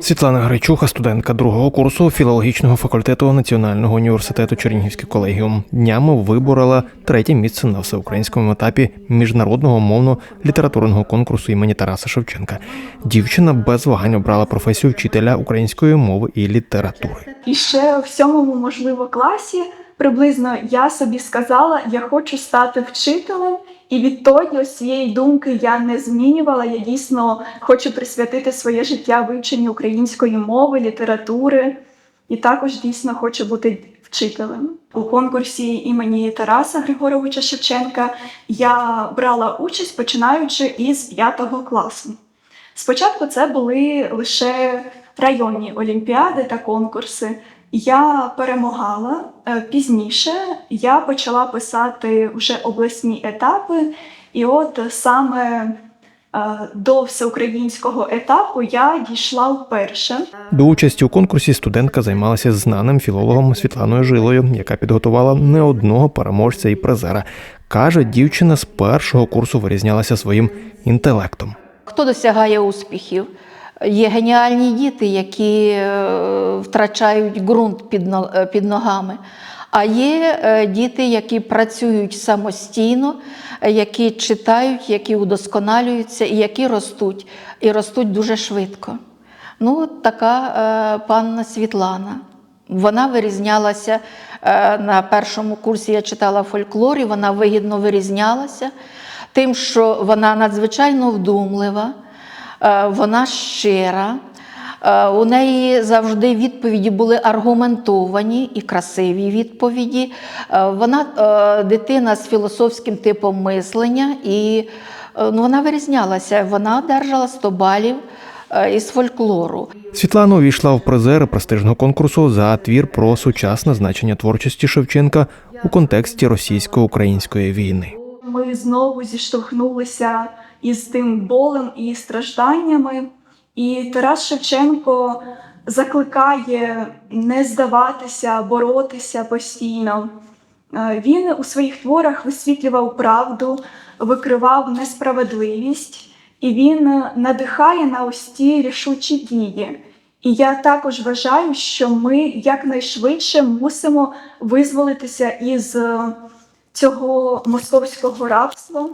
Світлана Гречуха, студентка другого курсу філологічного факультету Національного університету Чернігівський колегіум, днями виборола третє місце на всеукраїнському етапі міжнародного мовно-літературного конкурсу імені Тараса Шевченка. Дівчина без вагань обрала професію вчителя української мови і літератури. І ще в сьомому, можливо, класі приблизно я собі сказала, я хочу стати вчителем. І відтоді ось цієї думки я не змінювала. Я дійсно хочу присвятити своє життя вивченню української мови, літератури, і також дійсно хочу бути вчителем. У конкурсі імені Тараса Григоровича Шевченка я брала участь починаючи із п'ятого класу. Спочатку це були лише районні олімпіади та конкурси. Я перемагала Е, пізніше. Я почала писати вже обласні етапи, і от саме е, до всеукраїнського етапу я дійшла вперше. До участі у конкурсі студентка займалася з знаним філологом Світланою Жилою, яка підготувала не одного переможця і призера. Каже, дівчина з першого курсу вирізнялася своїм інтелектом. Хто досягає успіхів? Є геніальні діти, які е, втрачають ґрунт е, під ногами. А є е, діти, які працюють самостійно, які читають, які удосконалюються і які ростуть, і ростуть дуже швидко. Ну, така панна Світлана. Вона вирізнялася на першому курсі, я читала фольклор, і вона вигідно вирізнялася тим, що вона надзвичайно вдумлива, вона щира. Е, У неї завжди відповіді були аргументовані і красиві відповіді. Е, Вона е, дитина з філософським типом мислення, і е, ну, вона вирізнялася. Вона одержала 100 балів е, із фольклору. Світлана увійшла в призери престижного конкурсу за твір про сучасне значення творчості Шевченка у контексті російсько-української війни. Ми знову зіштовхнулися із тим болем і стражданнями. І Тарас Шевченко закликає не здаватися, боротися постійно. Е, Він у своїх творах висвітлював правду, викривав несправедливість, і він надихає на ось ті рішучі дії. І я також вважаю, що ми якнайшвидше мусимо визволитися із е, цього московського рабства.